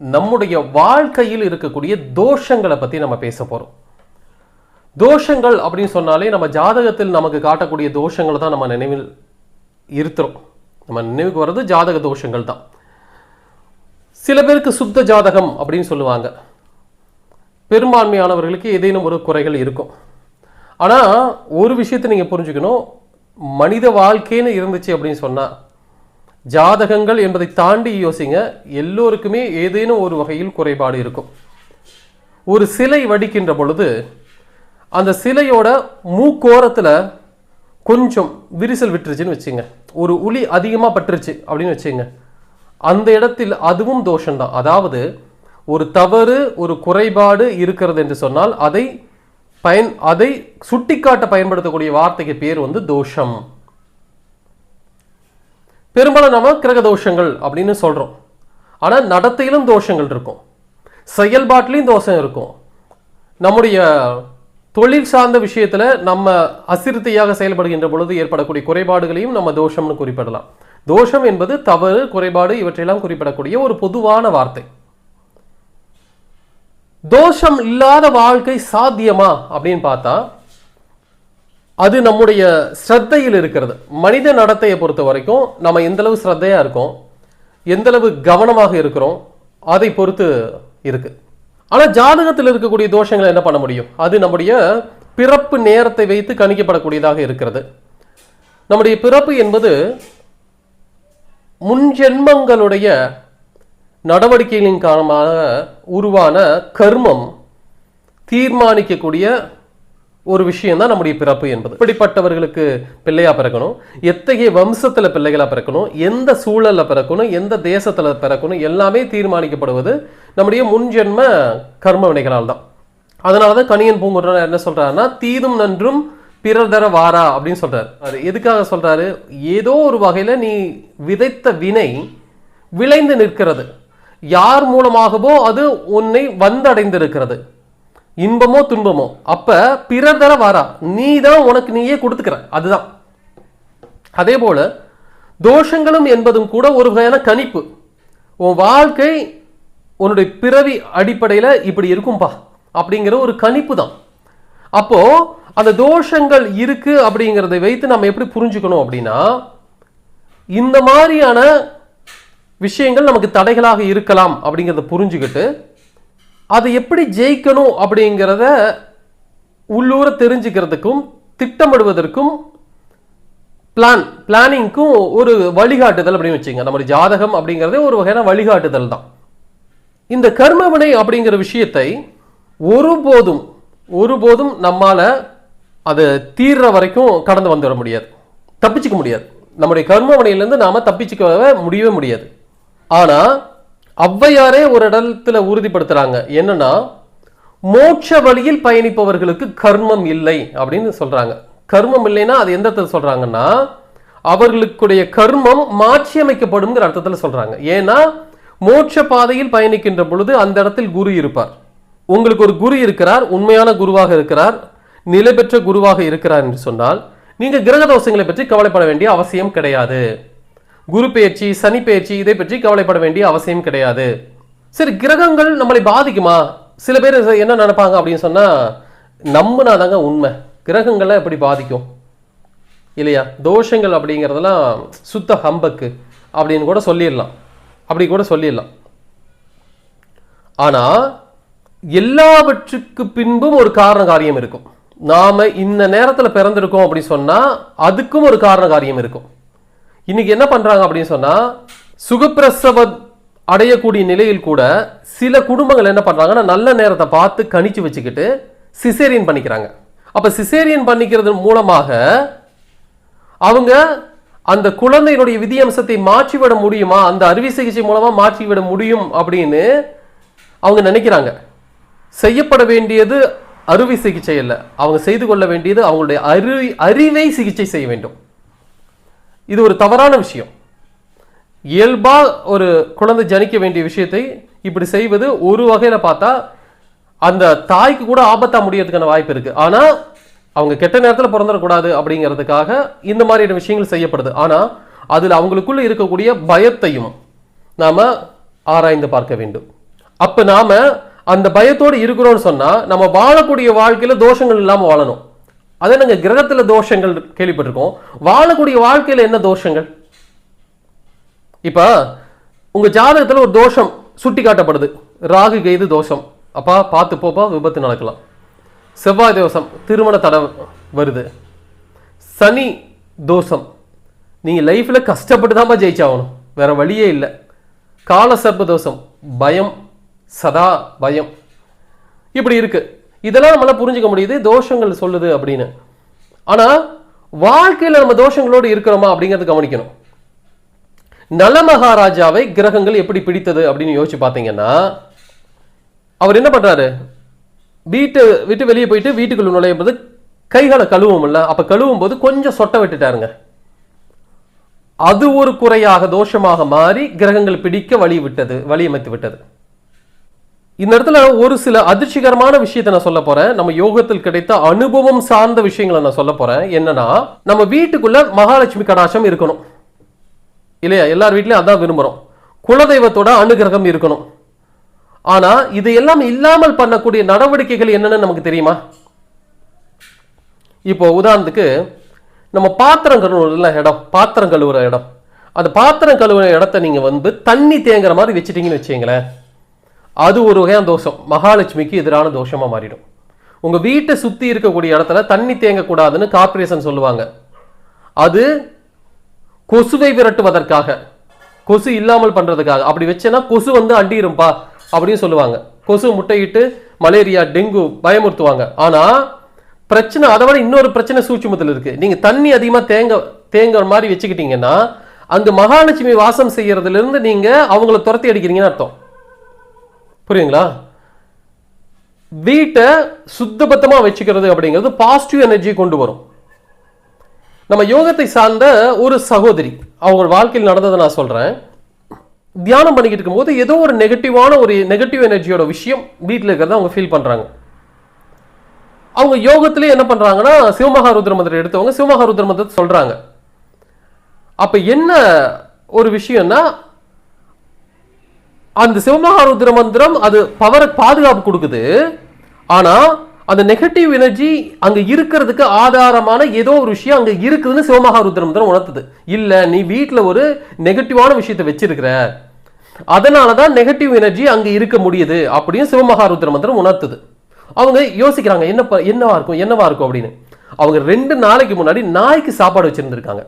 நம்முடைய வாழ்க்கையில் இருக்கக்கூடிய தோஷங்களை பற்றி நம்ம பேச போகிறோம் தோஷங்கள் அப்படின்னு சொன்னாலே நம்ம ஜாதகத்தில் நமக்கு காட்டக்கூடிய தோஷங்களை தான் நம்ம நினைவில் இருத்துறோம். நம்ம நினைவுக்கு வர்றது ஜாதக தோஷங்கள் தான். சில பேருக்கு சுத்த ஜாதகம் அப்படின்னு சொல்லுவாங்க. பெரும்பான்மையானவர்களுக்கு ஏதேனும் ஒரு குறைகள் இருக்கும். ஆனால் ஒரு விஷயத்தை நீங்கள் புரிஞ்சுக்கணும். மனித வாழ்க்கைன்னு இருந்துச்சு அப்படின்னு சொன்னால் ஜாதகங்கள் என்பதை தாண்டி யோசிங்க எல்லோருக்குமே ஏதேனும் ஒரு வகையில் குறைபாடு இருக்கும். ஒரு சிலை வடிக்கின்ற பொழுது அந்த சிலையோட மூக்கோரத்தில் கொஞ்சம் விரிசல் விட்டுருச்சுன்னு வச்சுங்க. ஒரு உளி அதிகமாக பட்டுருச்சு அப்படின்னு வச்சுங்க. அந்த இடத்தில் அதுவும் தோஷம்தான். அதாவது ஒரு தவறு ஒரு குறைபாடு இருக்கிறது என்று சொன்னால் அதை பயன் அதை சுட்டிக்காட்ட பயன்படுத்தக்கூடிய வார்த்தைக்கு பேர் வந்து தோஷம். பெரும்பாலும் நம்ம கிரக தோஷங்கள் அப்படின்னு சொல்கிறோம் ஆனால் நடத்தையிலும் தோஷங்கள் இருக்கும். செயல்பாட்டிலையும் தோஷம் இருக்கும். நம்முடைய தொழில் சார்ந்த விஷயத்தில் நம்ம அசிறுத்தையாக செயல்படுகின்ற பொழுது ஏற்படக்கூடிய குறைபாடுகளையும் நம்ம தோஷம்னு குறிப்பிடலாம். தோஷம் என்பது தவறு குறைபாடு இவற்றையெல்லாம் குறிப்பிடக்கூடிய ஒரு பொதுவான வார்த்தை. தோஷம் இல்லாத வாழ்க்கை சாத்தியமா அப்படின்னு பார்த்தா அது நம்முடைய ஸ்ரத்தையில் இருக்கிறது. மனித நடத்தையை பொறுத்த வரைக்கும் நம்ம எந்தளவு ஸ்ரத்தையாக இருக்கோம் எந்தளவு கவனமாக இருக்கிறோம் அதை பொறுத்து இருக்கு. ஆனால் ஜாதகத்தில் இருக்கக்கூடிய தோஷங்களை என்ன பண்ண முடியும்? அது நம்முடைய பிறப்பு நேரத்தை வைத்து கணிக்கப்படக்கூடியதாக இருக்கிறது. நம்முடைய பிறப்பு என்பது முன்ஜென்மங்களுடைய நடவடிக்கைகளின் காரணமாக உருவான கர்மம் தீர்மானிக்கக்கூடிய ஒரு விஷயம் தான் நம்முடைய பிறப்பு என்பது. இப்படிப்பட்டவர்களுக்கு பிள்ளையா பிறக்கணும். எத்தகைய வம்சத்தில் பிள்ளைகளா பிறக்கணும். எந்த சூழல்ல பிறக்கணும். எந்த தேசத்துல பிறக்கணும். எல்லாமே தீர்மானிக்கப்படுவது நம்முடைய முன்ஜென்ம கர்ம வினைகளால் தான். அதனால தான் கணியன் பூங்குன்றன் என்ன சொல்றாருன்னா தீதும் நன்றும் பிறர் தர வாரா அப்படின்னு சொல்றாரு. அது எதுக்காக சொல்றாரு? ஏதோ ஒரு வகையில நீ விதைத்த வினை விளைந்து நிற்கிறது. யார் மூலமாகவோ அது உன்னை வந்தடைந்திருக்கிறது. இன்பமோ துன்பமோ? அப்ப பிறர் தர வாரா. நீ தான் உனக்கு நீயே கொடுத்துக்கிற. அதுதான். அதே போல தோஷங்களும் என்பதும் கூட ஒரு வகையான கணிப்பு. உன் வாழ்க்கை உன்னுடைய பிறவி அடிப்படையில் இப்படி இருக்கும்பா. அப்படிங்கிற ஒரு கணிப்பு தான். அப்போ அந்த தோஷங்கள் இருக்கு அப்படிங்கிறத வைத்து நம்ம எப்படி புரிஞ்சுக்கணும் அப்படின்னா இந்த மாதிரியான விஷயங்கள் நமக்கு தடைகளாக இருக்கலாம் அப்படிங்கிறத புரிஞ்சுக்கிட்டு அதை எப்படி ஜெயிக்கணும் அப்படிங்கிறத உள்ளூர தெரிஞ்சுக்கிறதுக்கும் திட்டமிடுவதற்கும் பிளான் பிளானிங்க்கும் ஒரு வழிகாட்டுதல் அப்படின்னு வச்சுங்க நம்முடைய ஜாதகம் அப்படிங்கிறதே ஒரு வகையான வழிகாட்டுதல் தான். இந்த கர்மவினை அப்படிங்கிற விஷயத்தை ஒருபோதும் ஒருபோதும் நம்மால் அது தீர்ற வரைக்கும் கடந்து வந்துட முடியாது. தப்பிச்சுக்க முடியாது. நம்முடைய கர்மவினையிலேருந்து நாம் தப்பிச்சுக்க முடியவே முடியாது. ஆனால் ஔவையாரே ஒரு இடத்துல உறுதிப்படுத்துறாங்க. என்னன்னா மோட்ச வழியில் பயணிப்பவர்களுக்கு கர்மம் இல்லை அப்படின்னு சொல்றாங்க. கர்மம் இல்லைன்னா அது எந்த அர்த்தத்தில் சொல்றாங்கன்னா அவர்களுக்குடைய கர்மம் மாற்றியமைக்கப்படும்ங்கிற அர்த்தத்தில் சொல்றாங்க. ஏன்னா மோட்ச பாதையில் பயணிக்கின்ற பொழுது அந்த இடத்தில் குரு இருப்பார். உங்களுக்கு ஒரு குரு இருக்கிறார் உண்மையான குருவாக இருக்கிறார் நிலை பெற்ற குருவாக இருக்கிறார் என்று சொன்னால் நீங்க கிரக தோஷங்களை பற்றி கவலைப்பட வேண்டிய அவசியம் கிடையாது. குரு பெயர்ச்சி சனி பெயர்ச்சி இதை பற்றி கவலைப்பட வேண்டிய அவசியம் கிடையாது. சரி கிரகங்கள் நம்மளை பாதிக்குமா? சில பேர் என்ன நினைப்பாங்க அப்படின்னு சொன்னால் நம்பினாதாங்க உண்மை. கிரகங்களை எப்படி பாதிக்கும்? இல்லையா? தோஷங்கள் அப்படிங்கிறதெல்லாம் சுத்த ஹம்பக்கு அப்படின்னு கூட சொல்லிடலாம். அப்படி கூட சொல்லிடலாம். ஆனால் எல்லாவற்றுக்கு பின்பும் ஒரு காரண காரியம் இருக்கும். நாம் இந்த நேரத்தில் பிறந்திருக்கோம் அப்படின்னு சொன்னால் அதுக்கும் ஒரு காரண காரியம் இருக்கும். இன்னைக்கு என்ன பண்றாங்க அப்படின்னு சொன்னா சுகப்பிரசவ அடையக்கூடிய நிலையில் கூட சில குடும்பங்கள் என்ன பண்றாங்கன்னா நல்ல நேரத்தை பார்த்து கணிச்சு வச்சுக்கிட்டு சிசேரியன் பண்ணிக்கிறாங்க. அப்ப சிசேரியன் பண்ணிக்கிறது மூலமாக அவங்க அந்த குழந்தையினுடைய விதியம்சத்தை மாற்றிவிட முடியுமா? அந்த அறுவை சிகிச்சை மூலமா மாற்றிவிட முடியும் அப்படின்னு அவங்க நினைக்கிறாங்க. செய்யப்பட வேண்டியது அறுவை சிகிச்சை இல்லை அவங்க செய்து கொள்ள வேண்டியது அவங்களுடைய அறி அறிவை சிகிச்சை செய்ய வேண்டும். இது ஒரு தவறான விஷயம். இயல்பா ஒரு குழந்தை ஜனிக்க வேண்டிய விஷயத்தை இப்படி செய்வது ஒரு வகையில் பார்த்தா அந்த தாய்க்கு கூட ஆபத்தா முடியறதுக்கான வாய்ப்பு இருக்கு. ஆனா அவங்க கெட்ட நேரத்தில் பிறந்துடக்கூடாது அப்படிங்கிறதுக்காக இந்த மாதிரியான விஷயங்கள் செய்யப்படுது. ஆனா அதில் அவங்களுக்குள்ள இருக்கக்கூடிய பயத்தையும் நாம ஆராய்ந்து பார்க்க வேண்டும். அப்ப நாம அந்த பயத்தோடு இருக்கிறோம்னு சொன்னா நம்ம வாழக்கூடிய வாழ்க்கையில தோஷங்கள் இல்லாமல் வாழணும். அதே நாங்கள் கிரகத்தில் தோஷங்கள் கேள்விப்பட்டிருக்கோம். வாழக்கூடிய வாழ்க்கையில் என்ன தோஷங்கள்? இப்போ உங்கள் ஜாதகத்தில் ஒரு தோஷம் சுட்டி காட்டப்படுது ராகு கைது தோஷம். அப்பா பார்த்து போப்பா விபத்து நடக்கலாம். செவ்வாய் தோஷம் திருமண தடை வருது. சனி தோஷம். நீங்கள் லைஃப்பில் கஷ்டப்பட்டு தான்ப்பா ஜெயிச்சாகணும். வேற வழியே இல்லை. கால சர்ப்ப தோஷம். பயம் சதா பயம். இப்படி இருக்குது இதெல்லாம் நம்மளால புரிஞ்சுக்க முடியுது தோஷங்கள் சொல்லுது அப்படின்னு. ஆனா வாழ்க்கையில நம்ம தோஷங்களோடு இருக்கிறோமா அப்படிங்கிறத கவனிக்கணும். நலமகாராஜாவை கிரகங்கள் எப்படி பிடித்தது அப்படின்னு யோசிச்சு பார்த்தீங்கன்னா அவர் என்ன பண்றாரு? வீட்டு விட்டு வெளியே போயிட்டு வீட்டுக்குள்ள நுழையும் போது கைகளை கழுவும்ல அப்போ கழுவும் போது கொஞ்சம் சொட்ட விட்டுட்டாருங்க. அது ஒரு குறையாக தோஷமாக மாறி கிரகங்கள் பிடிக்க வழி விட்டது வழி அமைத்து விட்டது. இந்த இடத்துல ஒரு சில அதிர்ச்சிகரமான விஷயத்தை நான் சொல்ல போறேன். நம்ம யோகத்தில் கிடைத்த அனுபவம் சார்ந்த விஷயங்களை நான் சொல்ல போறேன். என்னன்னா நம்ம வீட்டுக்குள்ள மகாலட்சுமி கடாட்சம் இருக்கணும். இல்லையா? எல்லார் வீட்லயும் அதான் விரும்புறோம். குலதெய்வத்தோட அனுகிரகம் இருக்கணும். ஆனா இது எல்லாம் இல்லாமல் பண்ணக்கூடிய நடவடிக்கைகள் என்னன்னு நமக்கு தெரியுமா? இப்போ உதாரணத்துக்கு நம்ம பாத்திரம் கழுவுறதுல இடம் பாத்திரம் கழுவுற இடம். அந்த பாத்திரம் கழுவுற இடத்த நீங்க வந்து தண்ணி தேங்குற மாதிரி வச்சிட்டீங்கன்னு வச்சுங்களேன் அது ஒரு வகையான தோஷம். மகாலட்சுமிக்கு எதிரான தோஷமாக மாறிடும். உங்கள் வீட்டை சுற்றி இருக்கக்கூடிய இடத்துல தண்ணி தேங்கக்கூடாதுன்னு கார்பரேஷன் சொல்லுவாங்க. அது கொசுவை விரட்டுவதற்காக கொசு இல்லாமல் பண்ணுறதுக்காக அப்படி வச்சேன்னா கொசு வந்து அண்டிரும்பா அப்படின்னு சொல்லுவாங்க. கொசு முட்டையிட்டு மலேரியா டெங்கு பயமுறுத்துவாங்க. ஆனால் பிரச்சனை அதை விட இன்னொரு பிரச்சனை சூட்சுமத்தில் இருக்குது நீங்கள் தண்ணி அதிகமாக தேங்க தேங்குற மாதிரி வச்சுக்கிட்டீங்கன்னா அந்த மகாலட்சுமி வாசம் செய்கிறதுலேருந்து நீங்கள் அவங்கள துரத்தி அடிக்கிறீங்கன்னு அர்த்தம். புரியுங்களா வீட்டை சுத்தபத்தமாக வச்சுக்கிறது அப்படிங்கிறது பாசிட்டிவ் எனர்ஜி கொண்டு வரும். நம்ம யோகத்தை சார்ந்த ஒரு சகோதரி அவங்க வாழ்க்கையில் நடந்ததை நான் சொல்கிறேன் தியானம் பண்ணிக்கிட்டு இருக்கும்போது ஏதோ ஒரு நெகட்டிவான ஒரு நெகட்டிவ் எனர்ஜியோட விஷயம் வீட்டில் இருக்கிறத அவங்க ஃபீல் பண்ணுறாங்க அவங்க யோகத்திலே என்ன பண்ணுறாங்கன்னா சிவமகாருத்ர மந்திரம் எடுத்தவங்க சிவமகாருத்ர மந்திரத்தை சொல்கிறாங்க அப்போ என்ன ஒரு விஷயம்னா அந்த சிவமகாருத்ர மந்திரம் அது பவரை பாதுகாப்பு கொடுக்குது. ஆனா அந்த நெகட்டிவ் எனர்ஜி அங்க இருக்கிறதுக்கு ஆதாரமான ஏதோ ஒரு விஷயம் அங்க இருக்குதுன்னு சிவமகாருத்ர மந்திரம் உணர்த்துது. இல்ல நீ வீட்டில் ஒரு நெகட்டிவான விஷயத்தை வச்சிருக்கிற. அதனாலதான் நெகட்டிவ் எனர்ஜி அங்க இருக்க முடியுது அப்படின்னு சிவமகாருத்ர மந்திரம் உணர்த்துது. அவங்க யோசிக்கிறாங்க என்ன ப- என்னவா இருக்கும் என்னவா இருக்கும்? அப்படின்னு. அவங்க ரெண்டு நாளைக்கு முன்னாடி நாய்க்கு சாப்பாடு வச்சிருந்திருக்காங்க.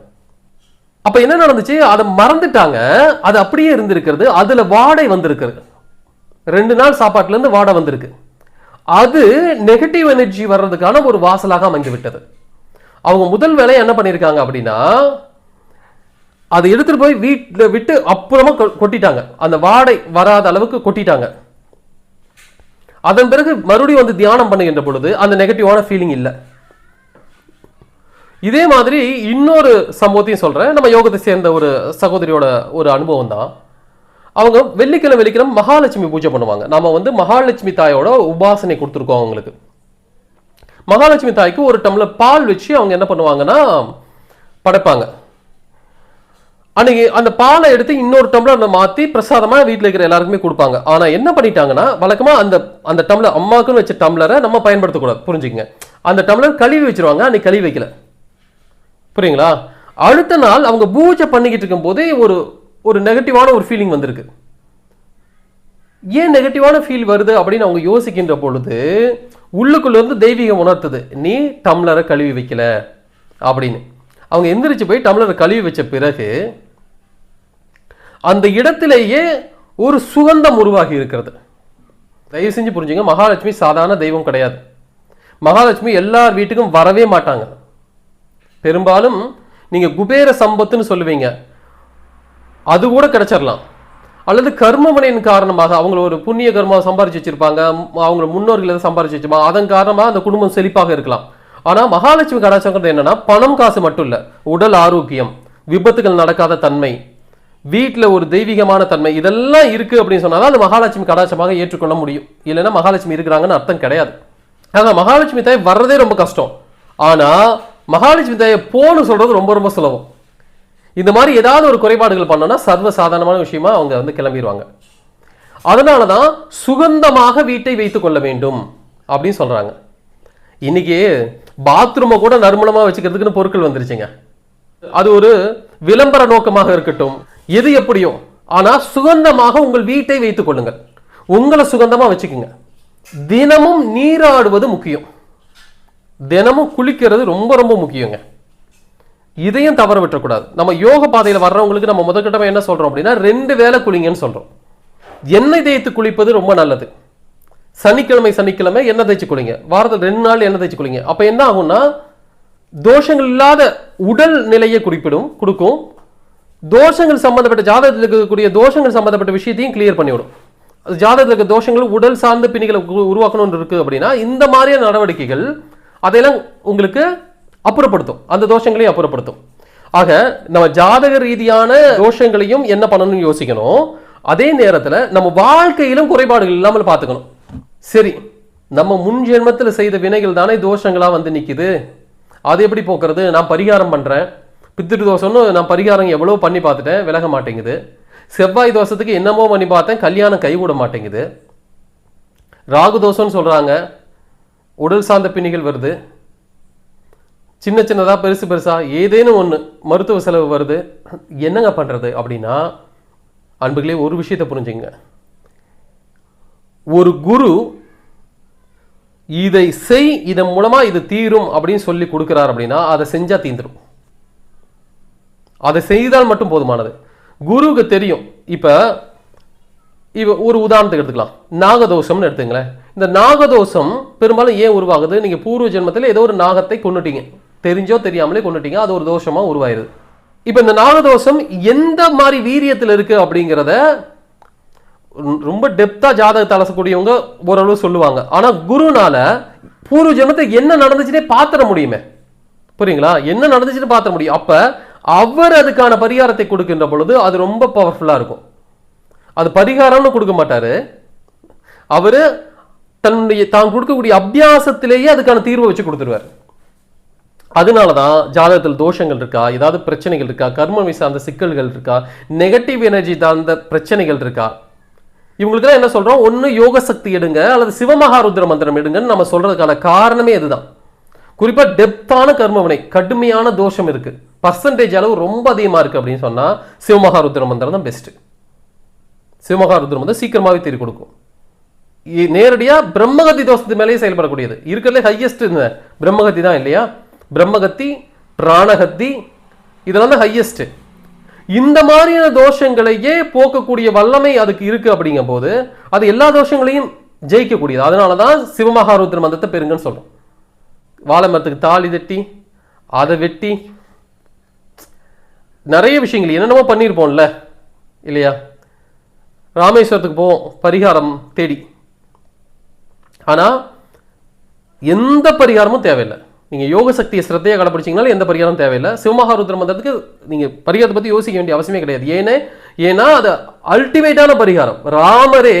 அப்ப என்ன நடந்துச்சு? அதை மறந்துட்டாங்க. அது அப்படியே இருந்திருக்கிறது. அதுல வாடை வந்திருக்கிறது. ரெண்டு நாள் சாப்பாட்டுல இருந்து வாடை வந்திருக்கு. அது நெகட்டிவ் எனர்ஜி வர்றதுக்கான ஒரு வாசலாக அமைந்து விட்டது அவங்க முதல் வேலையை என்ன பண்ணியிருக்காங்க அப்படின்னா அதை எடுத்துட்டு போய் வீட்டில் விட்டு அப்புறமா கொ- கொட்டிட்டாங்க. அந்த வாடை வராத அளவுக்கு கொட்டிட்டாங்க. அதன் பிறகு மறுபடியும் வந்து தியானம் பண்ணுகின்ற பொழுது அந்த நெகட்டிவான ஃபீலிங் இல்லை. இதே மாதிரி இன்னொரு சம்பவத்தையும் சொல்கிறேன் நம்ம யோகத்தை சேர்ந்த ஒரு சகோதரியோட ஒரு அனுபவம் தான். அவங்க வெள்ளிக்கிழமை வெள்ளிக்கிழமை மகாலட்சுமி பூஜை பண்ணுவாங்க. நம்ம வந்து மகாலட்சுமி தாயோட உபாசனை கொடுத்துருக்கோம் அவங்களுக்கு. மகாலட்சுமி தாய்க்கு ஒரு டம்ளர் பால் வச்சு அவங்க என்ன பண்ணுவாங்கன்னா படைப்பாங்க. அன்னைக்கு அந்த பாலை எடுத்து இன்னொரு டம்ளர்ல மாற்றி பிரசாதமாக வீட்டில் இருக்கிற எல்லாருக்குமே கொடுப்பாங்க. ஆனால் என்ன பண்ணிட்டாங்கன்னா வழக்கமாக அந்த அந்த டம்ளர் அம்மாக்குன்னு வச்ச டம்ளரை நம்ம பயன்படுத்தக்கூடாது. புரிஞ்சுக்கங்க. அந்த டம்ளர் கழுவி வச்சிருவாங்க. அன்னைக்கு கழுவி வைக்கல. புரியுங்களா? அடுத்த நாள் அவங்க பூஜை பண்ணிக்கிட்டு இருக்கும் போதே ஒரு ஒரு நெகட்டிவான ஒரு ஃபீலிங் வந்திருக்கு. ஏன் நெகட்டிவான ஃபீல் வருது அப்படின்னு அவங்க யோசிக்கின்ற பொழுது உள்ளுக்குள்ளேருந்து தெய்வீகம் உணர்த்துது. நீ டம்ளரை கழுவி வைக்கல அப்படின்னு. அவங்க எந்திரிச்சு போய் டம்ளரை கழுவி வச்ச பிறகு அந்த இடத்திலேயே ஒரு சுகந்தம் உருவாகி இருக்கிறது. தயவு செஞ்சு புரிஞ்சுங்க மகாலட்சுமி சாதாரண தெய்வம் கிடையாது. மகாலட்சுமி எல்லார் வீட்டுக்கும் வரவே மாட்டாங்க. பெரும்பாலும் நீங்கள் குபேர சம்பத்துன்னு சொல்லுவீங்க. அது கூட கிடைச்சிடலாம் அல்லது கர்மமனையின் காரணமாக அவங்கள ஒரு புண்ணிய கர்மம் சம்பாரிச்சு வச்சிருப்பாங்க. அவங்க முன்னோர்கள் எதை சம்பாரிச்சு வச்சிருப்பாங்க அதன் காரணமாக அந்த குடும்பம் செழிப்பாக இருக்கலாம். ஆனால் மகாலட்சுமி கடாச்சங்கிறது என்னன்னா பணம் காசு மட்டும் இல்லை. உடல் ஆரோக்கியம் விபத்துகள் நடக்காத தன்மை வீட்டில் ஒரு தெய்வீகமான தன்மை இதெல்லாம் இருக்குது அப்படின்னு சொன்னாதான் அது மகாலட்சுமி கடாச்சமாக ஏற்றுக்கொள்ள முடியும். இல்லைன்னா மகாலட்சுமி இருக்கிறாங்கன்னு அர்த்தம் கிடையாது. ஆனால் மகாலட்சுமி தாய் வர்றதே ரொம்ப கஷ்டம். ஆனால் மகாலட்சுமி தாயை போன்னு சொல்கிறது ரொம்ப ரொம்ப சுலபம். இந்த மாதிரி ஏதாவது ஒரு குறைபாடுகள் பண்ணோம்னா சர்வ சாதாரணமான விஷயமா அவங்க வந்து கிளம்பிடுவாங்க அதனால தான் சுகந்தமாக வீட்டை வைத்துக் கொள்ள வேண்டும் அப்படின்னு சொல்கிறாங்க இன்னைக்கு பாத்ரூமை கூட நறுமணமாக வச்சுக்கிறதுக்குன்னு பொருட்கள் வந்துருச்சுங்க. அது ஒரு விளம்பர நோக்கமாக இருக்கட்டும். எது எப்படியோ. ஆனால் சுகந்தமாக உங்கள் வீட்டை வைத்துக் கொள்ளுங்கள். உங்களை சுகந்தமாக வச்சுக்கோங்க. தினமும் நீராடுவது முக்கியம். தினமும் குளிக்கிறது ரொம்ப ரொம்ப முக்கியங்க. இதையும் தவற விட்டுறக்கூடாது நம்ம யோக பாதையில் வர்றவங்களுக்கு நம்ம முதற்கட்டமாக என்ன சொல்கிறோம் அப்படின்னா ரெண்டு வேளை குளிங்கன்னு சொல்கிறோம் எண்ணெய் தேய்த்து குளிப்பது ரொம்ப நல்லது. சனிக்கிழமை சனிக்கிழமை எண்ணெய் தேய்ச்சி குளிங்க. வாரத்தில் ரெண்டு நாள் எண்ணெய் தேய்ச்சி குளிங்க. அப்போ என்ன ஆகும்னா தோஷங்கள் இல்லாத உடல் நிலையை குறிப்பிடும் கொடுக்கும். தோஷங்கள் சம்பந்தப்பட்ட ஜாதகத்தில் இருக்கக்கூடிய தோஷங்கள் சம்பந்தப்பட்ட விஷயத்தையும் கிளியர் பண்ணிவிடும். அது ஜாதகத்தில் இருக்க தோஷங்கள் உடல் சார்ந்த பிணிகளை உருவாக்கணும்னு இருக்குது அப்படின்னா இந்த மாதிரியான நடவடிக்கைகள் அதையெல்லாம் உங்களுக்கு அப்புறப்படுத்தும். அந்த தோஷங்களையும் அப்புறப்படுத்தும். ஆக நம்ம ஜாதக ரீதியான தோஷங்களையும் என்ன பண்ணணும்னு யோசிக்கணும். அதே நேரத்தில் நம்ம வாழ்க்கையிலும் குறைபாடுகள் இல்லாமல் பார்த்துக்கணும். சரி நம்ம முன் ஜென்மத்தில் செய்த வினைகள் தானே தோஷங்களாக வந்து நிற்கிது அது எப்படி போக்குறது? நான் பரிகாரம் பண்ணுறேன் பித்திரு தோஷம்னு நான் பரிகாரம் எவ்வளோ பண்ணி பார்த்துட்டேன் விலக மாட்டேங்குது. செவ்வாய் தோஷத்துக்கு என்னமோ பண்ணி பார்த்தேன் கல்யாணம் கைகூட மாட்டேங்குது. ராகு தோஷம்னு சொல்கிறாங்க உடல் சார்ந்த பிணிகள் வருது. சின்ன சின்னதாக பெருசு பெருசாக ஏதேனும் ஒன்று மருத்துவ செலவு வருது. என்னங்க பண்ணுறது அப்படின்னா அன்புகளே ஒரு விஷயத்தை புரிஞ்சுங்க. ஒரு குரு இதை செய் இதன் மூலமாக இது தீரும் அப்படின்னு சொல்லி கொடுக்குறார் அப்படின்னா அதை செஞ்சால் தீந்துடும் அதை செய்தால் மட்டும் போதுமானது. குருவுக்கு தெரியும். இப்போ இவ ஒரு உதாரணத்துக்கு எடுத்துக்கலாம். நாகதோஷம்னு எடுத்துங்களேன். இந்த நாகதோஷம் பெரும்பாலும் ஏன் உருவாகுது? நீங்கள் பூர்வ ஜென்மத்தில் ஏதோ ஒரு நாகத்தை கொண்டுட்டீங்க தெரிஞ்சோ தெரியாமலே கொண்டுட்டீங்க அது ஒரு தோஷமாக உருவாயிருது. இப்போ இந்த நாகதோஷம் எந்த மாதிரி வீரியத்தில் இருக்கு அப்படிங்கிறத ரொம்ப டெப்த்தாக ஜாதகத்தை அலசக்கூடியவங்க ஓரளவு சொல்லுவாங்க. ஆனால் குருனால பூர்வ ஜென்மத்தில் என்ன நடந்துச்சுன்னே பார்த்துட முடியுமே. புரியுங்களா? என்ன நடந்துச்சுன்னு பார்த்த முடியும். அப்போ அவர் அதுக்கான பரிகாரத்தை கொடுக்கின்ற பொழுது அது ரொம்ப பவர்ஃபுல்லாக இருக்கும். அது பரிகாரம்னு கொடுக்க மாட்டார். அவர் தன்னுடைய தான் கொடுக்கக்கூடிய அபியாசத்திலேயே அதுக்கான தீர்வை வச்சு கொடுத்துருவார். அதனால தான் ஜாதகத்தில் தோஷங்கள் இருக்கா? ஏதாவது பிரச்சனைகள் இருக்கா? கர்மமை சார்ந்த சிக்கல்கள் இருக்கா? நெகட்டிவ் எனர்ஜி சார்ந்த பிரச்சனைகள் இருக்கா? இவங்களுக்குலாம் என்ன சொல்கிறோம் ஒன்று யோக சக்தி எடுங்க அல்லது சிவமகாருத்ர மந்திரம் எடுங்கன்னு நம்ம சொல்கிறதுக்கான காரணமே இதுதான். குறிப்பாக டெப்தான கர்மவினை கடுமையான தோஷம் இருக்குது பர்சன்டேஜ் அளவு ரொம்ப அதிகமாக இருக்குது அப்படின்னு சொன்னால் சிவமகாருத்ர மந்திரம் தான் பெஸ்ட்டு சிவமகாருத்ர மந்திரம் சீக்கிரமாகவே தீர்வு கொடுக்கும். இ- பிரம்மகத்தி தோஷத்து மேலேயே செயல்படக்கூடியது. இருக்கிறதுல ஹையஸ்ட் இந்த பிரம்மகத்தி தான் இல்லையா? பிரம்மகத்தி பிராணகத்தி இதெல்லாம் தான் ஹையஸ்ட் இந்த மாதிரியான தோஷங்களையே போக்கக்கூடிய வல்லமை அதுக்கு இருக்கு அப்படிங்கும் போது அது எல்லா தோஷங்களையும் ஜெயிக்கக்கூடியது. அதனால தான் சிவமகாருத்ர மந்திரத்தை பெருங்கன்னு சொல்கிறோம் வாழை மரத்துக்கு தாலி தட்டி அதை வெட்டி நிறைய விஷயங்கள் என்னென்னமோ பண்ணியிருப்போம்ல இல்லையா? ராமேஸ்வரத்துக்கு போவோம் பரிகாரம் தேடி. ஆனா எந்த பரிகாரமும் தேவையில்லை. நீங்கள் யோக சக்தியை சிரத்தையாக கடைப்பிடிச்சீங்கனாலும் எந்த பரிகாரமும் தேவையில்லை. சிவமகாருத்ர மந்திரத்துக்கு நீங்கள் பரிகாரத்தை பற்றி யோசிக்க வேண்டிய அவசியமே கிடையாது. ஏன்னே ஏன்னா அது அல்டிமேட்டான பரிகாரம். ராமரே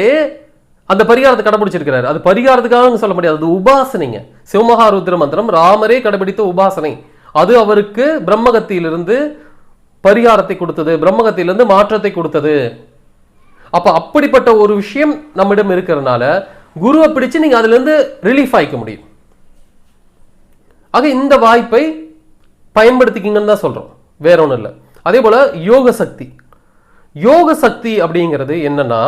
அந்த பரிகாரத்தை கடைபிடிச்சிருக்கிறாரு அது பரிகாரத்துக்காக சொல்ல முடியாது. அது உபாசனைங்க. சிவமகாருத்ர மந்திரம் ராமரே கடைபிடித்த உபாசனை. அது அவருக்கு பிரம்மகத்தியிலிருந்து பரிகாரத்தை கொடுத்தது பிரம்மகத்திலிருந்து மாற்றத்தை கொடுத்தது. அப்போ அப்படிப்பட்ட ஒரு விஷயம் நம்மிடம் இருக்கிறதுனால குருவை பிடிச்சு நீங்க அதுல இருந்து ரிலீஃப் ஆயிக்க முடியும். ஆக இந்த வாய்ப்பை பயன்படுத்திக்கிங்கன்னு தான் சொல்றோம். வேற ஒன்றும் இல்லை. அதே போல யோக சக்தி. யோக சக்தி அப்படிங்கிறது என்னன்னா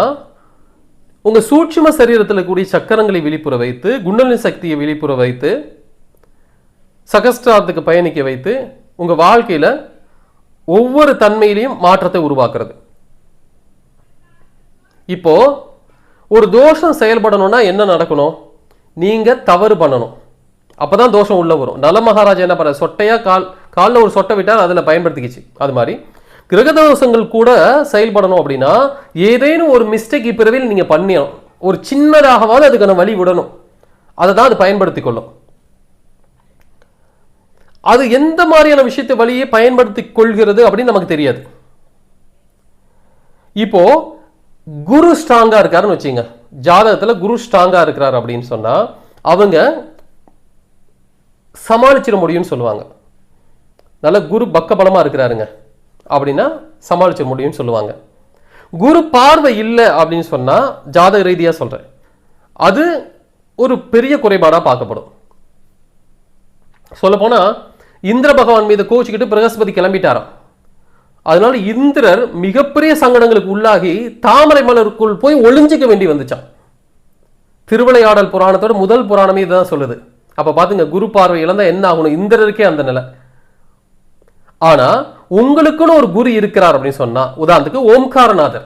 உங்க சூட்சும சரீரத்தில் கூடிய சக்கரங்களை விழிப்புற வைத்து குண்டலினி சக்தியை விழிப்புற வைத்து சகஸ்திராத்துக்கு பயணிக்க வைத்து உங்க வாழ்க்கையில ஒவ்வொரு தன்மையிலையும் மாற்றத்தை உருவாக்குறது. இப்போ ஒரு தோஷம் செயல்படணும்னா என்ன நடக்கணும்? நீங்கள் தவறு பண்ணணும். அப்போ தான் தோஷம் உள்ளே வரும். நல மகாராஜா என்ன பண்ண சொட்டையாக கால் காலில் ஒரு சொட்டை விட்டால் அதில் பயன்படுத்திக்கிச்சு. அது மாதிரி. கிரக தோஷங்கள் கூட செயல்படணும் அப்படின்னா ஏதேனும் ஒரு மிஸ்டேக் இப்பிறவில் நீங்கள் பண்ணிடணும் ஒரு சின்னதாகவாவது அதுக்கான வழி விடணும். அதை தான் அது பயன்படுத்தி கொள்ளும். அது எந்த மாதிரியான விஷயத்தை வழியை பயன்படுத்தி கொள்கிறது அப்படின்னு நமக்கு தெரியாது. இப்போது குரு ஸ்ட்ராங்கா இருக்காருன்னு வச்சுங்க. ஜாதகத்துல குரு ஸ்ட்ராங்கா இருக்கிறார் அப்படின்னு சொன்னா அவங்க சமாளிச்சிட முடியும்னு சொல்லுவாங்க. நல்ல குரு பக்கபலமா இருக்கிறாருங்க. அப்படின்னா சமாளிச்சிட முடியும்னு சொல்லுவாங்க. குரு பார்வை இல்லை அப்படின்னு சொன்னா ஜாதக ரீதியா சொல்றேன். அது ஒரு பெரிய குறைபாடா பார்க்கப்படும். சொல்ல போனா இந்திர பகவான் மீது கோச்சிக்கிட்டு பிரகஸ்பதி கிளம்பிட்டாராம். அதனால இந்திரர் மிகப்பெரிய சங்கடங்களுக்கு உள்ளாகி தாமரை மலருக்குள் போய் ஒளிஞ்சிக்க வேண்டி வந்துச்சான். திருவிளையாடல் புராணத்தோட முதல் புராணமே இதுதான் சொல்லுது. அப்போ பார்த்துங்க குரு பார்வை இழந்தா என்ன ஆகணும் இந்திரருக்கே அந்த நிலை. ஆனா உங்களுக்குன்னு ஒரு குரு இருக்கிறார் அப்படின்னு சொன்னா உதாரணத்துக்கு ஓம்காரநாதர்.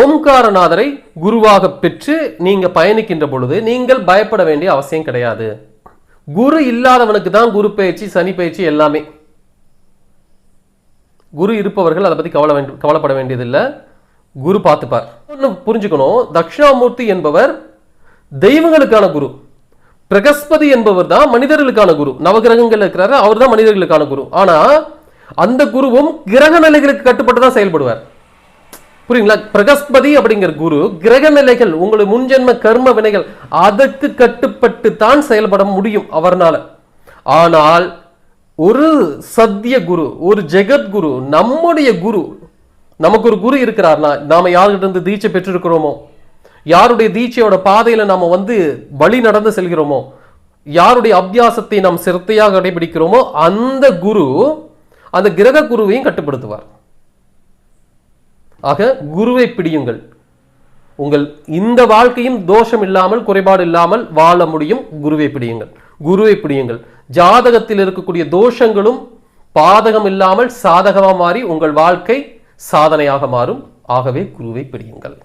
ஓம்காரநாதரை குருவாக பெற்று நீங்க பயணிக்கின்ற பொழுது நீங்கள் பயப்பட வேண்டிய அவசியம் கிடையாது. குரு இல்லாதவனுக்கு தான் குரு பயிற்சி சனி பயிற்சி எல்லாமே. குரு இருப்பவர்கள் அதை பத்தி கவலை வேண்டும் கவலைப்பட வேண்டியதில்லை. குரு பார்த்துப்பார். ஒன்று புரிஞ்சுக்கணும். தட்சிணாமூர்த்தி என்பவர் தெய்வங்களுக்கான குரு. பிரகஸ்பதி என்பவர் தான் மனிதர்களுக்கான குரு. நவகிரகங்கள் இருக்கிறாரு அவர் தான் மனிதர்களுக்கான குரு. ஆனா அந்த குருவும் கிரக நிலைகளுக்கு கட்டுப்பட்டு தான் செயல்படுவார். புரியுங்களா? பிரகஸ்பதி அப்படிங்கிற குரு கிரக நிலைகள் உங்களுடைய முன்ஜென்ம கர்ம வினைகள் அதற்கு கட்டுப்பட்டு தான் செயல்பட முடியும் அவர்னால. ஆனால் ஒரு சத்திய குரு ஒரு ஜெகத்குரு நம்முடைய குரு நமக்கு ஒரு குரு இருக்கிறார்னா நாம யார்கிட்ட இருந்து தீட்சை பெற்றிருக்கிறோமோ? யாருடைய தீட்சையோட பாதையில நாம வந்து வழி நடந்து செல்கிறோமோ? யாருடைய அபியாசத்தை நாம் சிரத்தையாக கடைபிடிக்கிறோமோ? அந்த குரு அந்த கிரக குருவையும் கட்டுப்படுத்துவார். ஆக குருவை பிடியுங்கள். உங்கள் இந்த வாழ்க்கையும் தோஷம் இல்லாமல் குறைபாடு இல்லாமல் வாழ முடியும். குருவை பிடியுங்கள். குருவை பிடியுங்கள். ஜாதகத்தில் இருக்கக்கூடிய தோஷங்களும் பாதகம் இல்லாமல் சாதகமாக மாறி உங்கள் வாழ்க்கை சாதனையாக மாறும். ஆகவே குருவை பிடியுங்கள்.